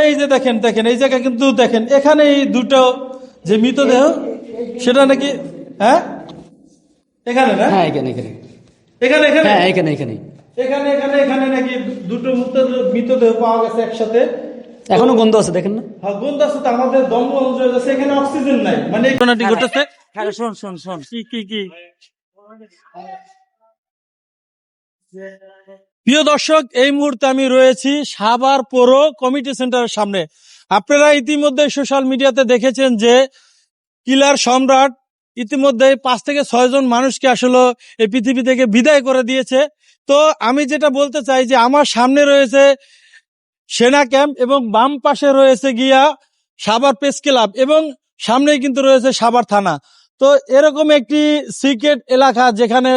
এই যে দেখেন দেখেন এই জায়গা কিন্তু দেখেন এখানে এই দুটো যে মৃতদেহ সেটা নাকি হ্যাঁ? এখানে না? হ্যাঁ এখানে এখানে। এখানে এখানে? হ্যাঁ এখানে এখানে। এখানে এখানে এখানে নাকি দুটো মৃতদেহ মৃতদেহ পাওয়া গেছে একসাথে? এখনও গন্ধ আছে দেখেন না? হ্যাঁ, গন্ধ আছে তো আমাদের দম বন্ধ হয়ে যাচ্ছে এখানে অক্সিজেন নাই। মানে ঘটনাটি ঘটেছে? হ্যাঁ শোন শোন শোন। কি কি কি? প্রিয় দর্শক, এই মুহূর্তে আমি রয়েছি সাভার পৌর কমিটি সেন্টারের সামনে। আপনারা ইতিমধ্যে সোশ্যাল মিডিয়াতে দেখেছেন যে কিলার সম্রাট ইতিমধ্যে পাঁচ থেকে ছয় জন মানুষকে আসলে এই পৃথিবী থেকে বিদায় করে দিয়েছে। তো আমি যেটা বলতে চাই যে আমার সামনে রয়েছে সেনা ক্যাম্প এবং বাম পাশে রয়েছে গিয়া সাভার প্রেস ক্লাব এবং সামনেই কিন্তু রয়েছে সাভার থানা। তো এরকম একটি সিক্রেট এলাকা যেখানে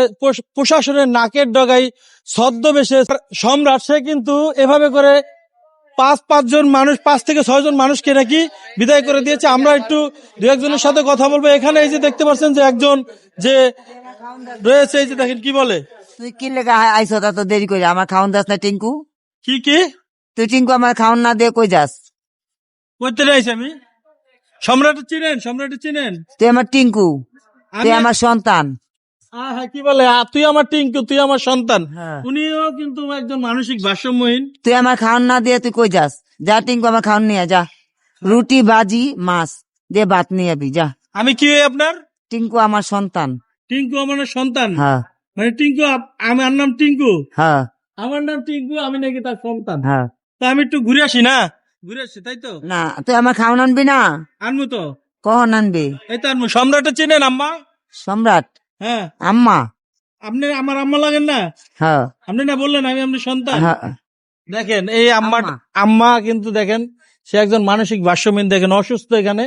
প্রশাসনের নাকের ডগাই ছদ্মবেশে সম্রাট সে কিন্তু এভাবে করে পাঁচ পাঁচজন মানুষ পাঁচ থেকে ছয় জন মানুষকে নাকি বিদায় করে দিয়েছে। আমরা একটু দু একজনের সাথে কথা বলব। এখানে এই যে দেখতে পাচ্ছেন যে একজন যে রয়েছে এই যে দেখেন কি বলে? তুই কি লেগা আইস তো দেরি করে আমার খাওন দাস না টিঙ্কু? কি কি? তুই টিঙ্কু আমার খাওন না দিয়ে কই যাস? করতে রয়েছে আমি। সম্রাট চিনেন সম্রাট চিনেন? তুই আমার টিঙ্কু তুই আমি- আমার সন্তান। হ্যাঁ কি বলে? তুই আমার টিঙ্কু তুই আমার সন্তান। হ্যাঁ। উনিও কিন্তু একজন মানসিক ভারসাম্যহীন। তুই আমার খাওন না দিয়ে তুই কই যাস? যা টিঙ্কু আমার খাওন নিয়ে যা। রুটি ভাজি মাছ দিয়ে ভাত নিয়ে আবি যা। আমি কি হই আপনার? টিঙ্কু আমার সন্তান। টিঙ্কু আমার সন্তান? হ্যাঁ। মানে টিঙ্কু আমার নাম টিঙ্কু? হ্যাঁ। আমার নাম টিঙ্কু আমি নাকি তার সন্তান? হ্যাঁ। তা আমি একটু ঘুরে আসি না? ঘুরে তাই তো? না তুই আমার আনবি না? আনব তো। কখন আনবি? এই তো আনব। সম্রাটে চিনেন আম্মা? সম্রাট? হ্যাঁ। আম্মা? আপনি আমার আম্মা লাগেন না? হ্যাঁ। আপনি না বললেন আমি আপনার সন্তান? হ্যাঁ। দেখেন এই আম্মা। আম্মা। কিন্তু দেখেন সে একজন মানসিক ভারসাম্যহীন দেখেন অসুস্থ এখানে।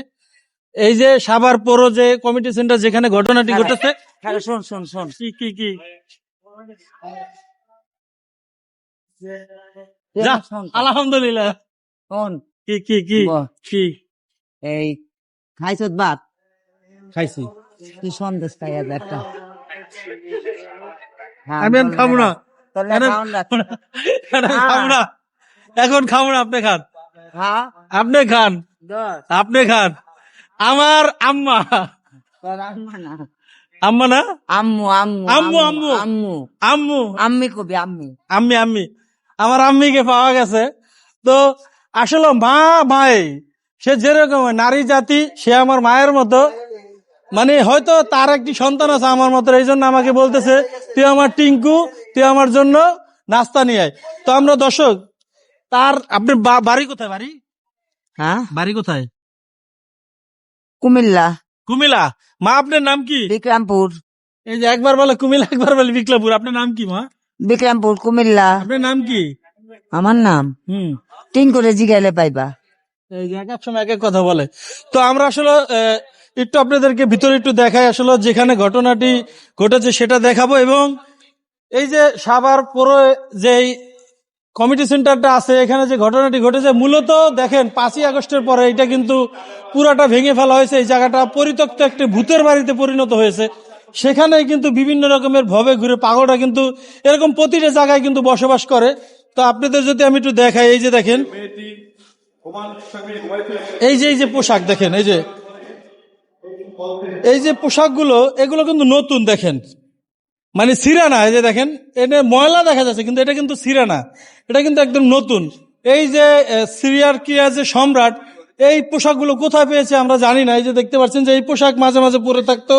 এই যে সাভার পৌর যে কমিটি সেন্টার যেখানে ঘটনাটি ঘটেছে হ্যাঁ শোন শোন শোন। কি কি কি। আলহামদুলিল্লাহ। শোন কি কি কি? কি? এই খাইছত ভাত? খাইছি। তুই সন্দেশ খাই আজ একটা। হ্যাঁ, আমি এখন খাব না। এখন খাব না। এখন খাব না আপনি খান। হ্যাঁ? আপনি খান। আপনি খান। আমার আম্মা। আম্মা না। আম্মা না? আম্মু আম্মু আম্মু, আম্মু। আম্মু। আম্মু। আম্মি কবি আম্মি। আম্মি আম্মি। আমার আম্মিকে পাওয়া গেছে। তো আসলে মা মাই সে যেরকম নারী জাতি সে আমার মায়ের মতো। মানে হয়তো তার একটি সন্তান আছে আমার মতো এই জন্য আমাকে বলতেছে তুই আমার টিঙ্কু তুই আমার জন্য নাস্তা নিয়ে আয়। তো আমরা দর্শক তার আপনার বা- বাড়ি কোথায় বাড়ি? হ্যাঁ? বাড়ি কোথায়? কুমিল্লা। কুমিল্লা? মা আপনার নাম কি? বিক্রমপুর। এই যে একবার বলে কুমিল্লা একবার বলে বিক্লাপুর আপনার নাম কি মা? বিক্রমপুর কুমিল্লা। আপনার নাম কি? আমার নাম? হুম। করে জিগাইলে পাইবা। এক এক সময় এক এক কথা বলে। তো আমরা আসলে একটু আপনাদেরকে ভিতরে একটু দেখাই আসলে যেখানে ঘটনাটি ঘটেছে সেটা দেখাবো এবং এই যে সাভার পরে যে কমিটি সেন্টারটা আছে এখানে যে ঘটনাটি ঘটেছে মূলত দেখেন পাঁচই আগস্টের পরে এটা কিন্তু পুরাটা ভেঙে ফেলা হয়েছে। এই জায়গাটা পরিত্যক্ত একটি ভূতের বাড়িতে পরিণত হয়েছে। সেখানে কিন্তু বিভিন্ন রকমের ভবে ঘুরে পাগলটা কিন্তু এরকম প্রতিটা জায়গায় কিন্তু বসবাস করে। তো আপনাদের যদি আমি একটু দেখাই, এই যে দেখেন। এই যে এই যে পোশাক দেখেন, এই যে। এই যে পোশাকগুলো, এগুলো কিন্তু নতুন দেখেন। মানে সিরা না এই যে দেখেন, এটা ময়লা দেখা যাচ্ছে, কিন্তু এটা কিন্তু সিরা না এটা কিন্তু একদম নতুন। এই যে সিরিয়ার কিয়া যে সম্রাট, এই পোশাকগুলো কোথায় পেয়েছে আমরা জানি না। এই যে দেখতে পাচ্ছেন যে, এই পোশাক মাঝে মাঝে পরে থাকতো।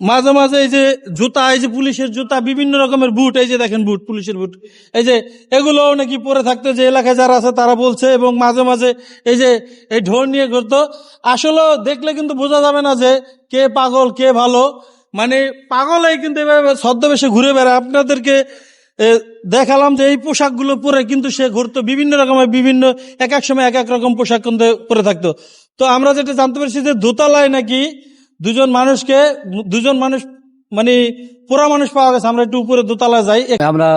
মাঝে মাঝে এই যে জুতা, এই যে পুলিশের জুতা, বিভিন্ন রকমের বুট, এই যে দেখেন বুট, পুলিশের বুট। এই যে এগুলো নাকি পরে থাকতো যে এলাকায় যারা আছে তারা বলছে এবং মাঝে মাঝে এই যে এই ঢোল নিয়ে ঘুরতো। আসলে দেখলে কিন্তু বোঝা যাবে না যে কে পাগল, কে ভালো। মানে পাগলাই কিন্তু এভাবে ছদ্মবেশে ঘুরে বেড়ায়। আপনাদেরকে দেখালাম যে এই পোশাকগুলো পরে কিন্তু সে ঘুরতো। বিভিন্ন রকমের, বিভিন্ন, এক এক সময় এক এক রকম পোশাক কিন্তু পরে থাকতো। তো আমরা যেটা জানতে পেরেছি যে দোতলায় নাকি দুজন মানুষকে দুজন মানুষ মানে পুরা মানুষ পাওয়া গেছে আমরা একটু উপরে দোতলা যাই। আমরা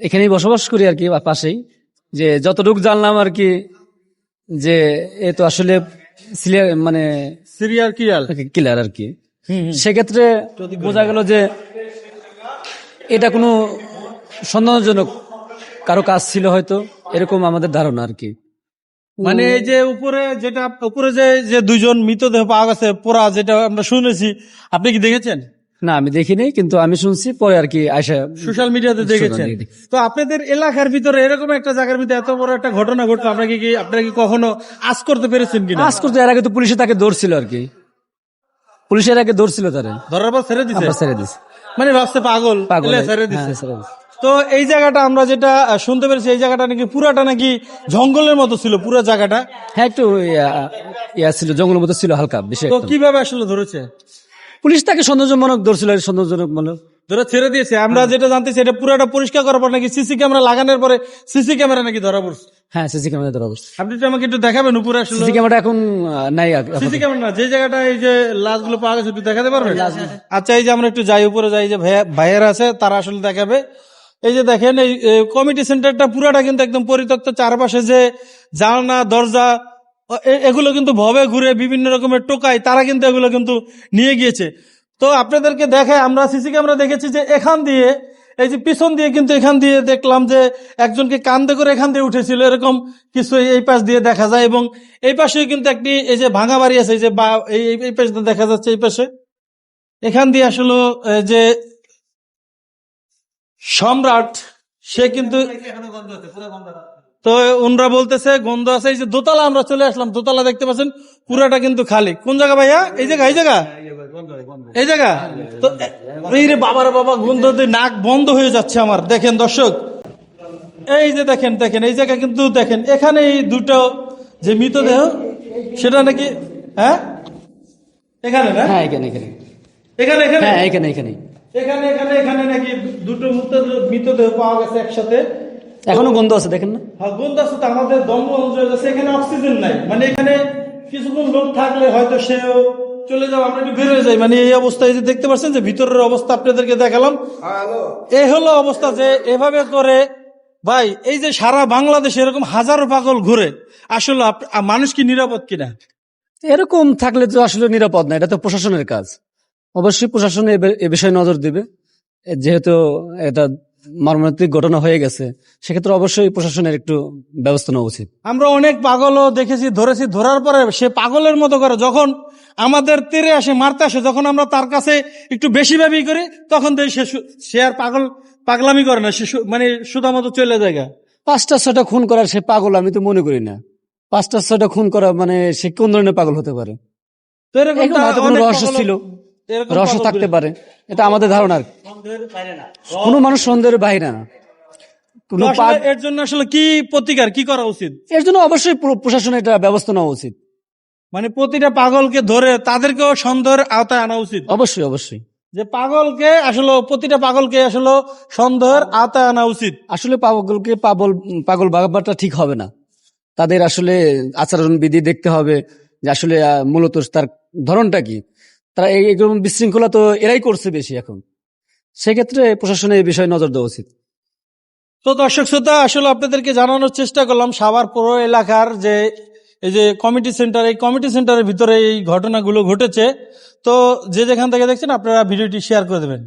এখানেই বসবাস করি আর কি পাশেই। যে যতটুকু জানলাম আর কি যে এ তো আসলে মানে সিরিয়ার কিয়াল কিলার আর কি। সেক্ষেত্রে বোঝা গেল যে এটা কোনো সন্দেহজনক কারও কাজ ছিল হয়তো এরকম আমাদের ধারণা আর কি। মানে এই যে উপরে যেটা উপরে যে যে দুইজন মৃতদেহ পাওয়া গেছে পোড়া যেটা আমরা শুনেছি আপনি কি দেখেছেন? না আমি দেখিনি কিন্তু আমি শুনছি পরে আর কি আয়সা সোশ্যাল মিডিয়াতে দেখেছেন। তো আপনাদের এলাকার ভিতরে এরকম একটা জায়গার ভিতরে এত বড় একটা ঘটনা ঘটলো আপনাকে কি আপনারা কি কখনো আজ করতে পেরেছেন কিনা? আজ করতে এর আগে তো পুলিশে তাকে ধরছিল আর কি। পুলিশের আগে ধরছিল তারা। ধরার পর ছেড়ে দিছে? ছেড়ে দিছে। মানে ভাবছে পাগল পাগল। ছেড়ে দিছে। হ্যাঁ, ছেড়ে দিছে। তো এই জায়গাটা আমরা যেটা শুনতে পেরেছি এই জায়গাটা নাকি পুরাটা নাকি জঙ্গলের মতো ছিল পুরো জায়গাটা। হ্যাঁ একটু ইয়া ছিল জঙ্গলের মতো ছিল হালকা বেশি তো কীভাবে আসলে ধরেছে? পুলিশ তাকে সৌন্দর্যজনক ধরছিল সৌন্দর্যজনক মনে ধরে ছেড়ে দিয়েছে। আমরা হ্যাঁ। যেটা জানতেছি এটা পুরাটা পরিষ্কার করার পর নাকি সিসি ক্যামেরা লাগানোর পরে সিসি ক্যামেরা নাকি ধরা পড়ছে? হ্যাঁ সিসি ক্যামেরা ধরা পড়ছে। আপনি আমাকে একটু দেখাবেন উপরে আসলে। সিসি ক্যামেরা এখন নাই সিসি ক্যামেরা না যে জায়গাটা এই যে লাশগুলো পাওয়া গেছে একটু দেখাতে পারবেন? আচ্ছা এই যে আমরা একটু যাই উপরে যাই যে ভাইয়া- ভাইয়েরা আছে তারা আসলে দেখাবে। এই যে দেখেন, এই কমিটি সেন্টারটা পুরাটা কিন্তু একদম পরিত্যক্ত চারপাশে যে জানলা, দরজা এগুলো কিন্তু ভবে ঘুরে বিভিন্ন রকমের টোকাই, তারা কিন্তু এগুলো কিন্তু নিয়ে গিয়েছে। তো আপনাদেরকে দেখায়, আমরা সিসি ক্যামেরা দেখেছি যে এখান দিয়ে, এই যে পিছন দিয়ে কিন্তু এখান দিয়ে দেখলাম যে একজনকে কান্দে করে এখান দিয়ে উঠেছিল, এরকম কিছু এই- পাশ দিয়ে দেখা যায় এবং এই পাশে কিন্তু একটি, এই যে ভাঙা বাড়ি আছে, এই যে বা, এই পাশে দেখা যাচ্ছে এই পাশে। এখান দিয়ে আসলে যে সম্রাট সে কিন্তু তো উনরা বলতেছে গন্ধ আছে এই যে দোতলা আমরা চলে আসলাম দোতলা দেখতে পাচ্ছেন পুরাটা কিন্তু খালি। কোন জায়গা ভাইয়া? এই জায়গা এই জায়গা? এই জায়গা? তো এই রে বাবার বাবা গন্ধ নাক বন্ধ হয়ে যাচ্ছে আমার। দেখেন দর্শক এই যে দেখেন দেখেন এই জায়গা কিন্তু দেখেন এখানে এই দুটো যে মৃতদেহ সেটা নাকি হ্যাঁ? এখানে না? হ্যাঁ এখানে এখানে। এখানে এখানে? হ্যাঁ এখানে এখানে। এখানে এখানে এখানে নাকি দুটো মৃতদেহ পাওয়া গেছে একসাথে। এখনও গন্ধ আছে দেখেন না? হ্যাঁ, গন্ধ আছে তো আমাদের দম হয়ে এখানে অক্সিজেন নাই। মানে এখানে কিছুক্ষণ লোক থাকলে হয়তো সেও চলে যাও আমরা একটু বের হয়ে যাই। মানে এই অবস্থায় যে দেখতে পাচ্ছেন যে ভিতরের অবস্থা আপনাদেরকে দেখালাম এই হলো অবস্থা যে এভাবে করে ভাই এই যে সারা বাংলাদেশে এরকম হাজারো পাগল ঘুরে আসলে মানুষ কি নিরাপদ কিনা? এরকম থাকলে তো আসলে নিরাপদ না এটা তো প্রশাসনের কাজ। অবশ্যই প্রশাসন এ বিষয়ে নজর দিবে। যেহেতু এটা মর্মান্তিক ঘটনা হয়ে গেছে সেক্ষেত্রে অবশ্যই প্রশাসনের একটু ব্যবস্থা নেওয়া উচিত। আমরা অনেক পাগলও দেখেছি ধরেছি ধরার পরে সে পাগলের মতো করে যখন আমাদের তেরে আসে মারতে আসে যখন আমরা তার কাছে একটু বেশি ভাবি করি তখন সে সে আর পাগল পাগলামি করে না সে মানে সুদা মতো চলে যায় পাঁচটা ছটা খুন করার সে পাগল আমি তো মনে করি না। পাঁচটা ছটা খুন করা মানে সে কোন ধরনের পাগল হতে পারে? তো এরকম রহস্য ছিল। পাগল থাকতে পারে। এটা আমাদের ধারণা। কোনো মানুষ সন্দেহের বাইরে না। এর জন্য আসলে কি প্রতিকার কি করা উচিত? এর জন্য অবশ্যই প্র- প্রশাসনের এটা ব্যবস্থা নেওয়া উচিত। মানে প্রতিটা পাগলকে ধরে তাদেরকেও সন্দেহের আওতায় আনা উচিত? অবশ্যই অবশ্যই। যে পাগলকে আসলে প্রতিটা পাগলকে আসলে সন্দেহের আওতায় আনা উচিত। আসলে পাগলকে পাগল পাগল ঠিক হবে না। তাদের আসলে আচরণ বিধি দেখতে হবে যে আসলে মূলত তার ধরনটা কি। তারা এই এরকম বিশৃঙ্খলা তো এরাই করছে বেশি এখন। সেক্ষেত্রে প্রশাসনে এই বিষয়ে নজর দেওয়া উচিত। তো দর্শক শ্রোতা, আসলে আপনাদেরকে জানানোর চেষ্টা করলাম সাভার পৌর এলাকার যে, এই যে কমিটি সেন্টার এই কমিটি সেন্টারের ভিতরে এই ঘটনাগুলো ঘটেছে। তো যে যেখান থেকে দেখছেন, আপনারা ভিডিওটি শেয়ার করে দেবেন।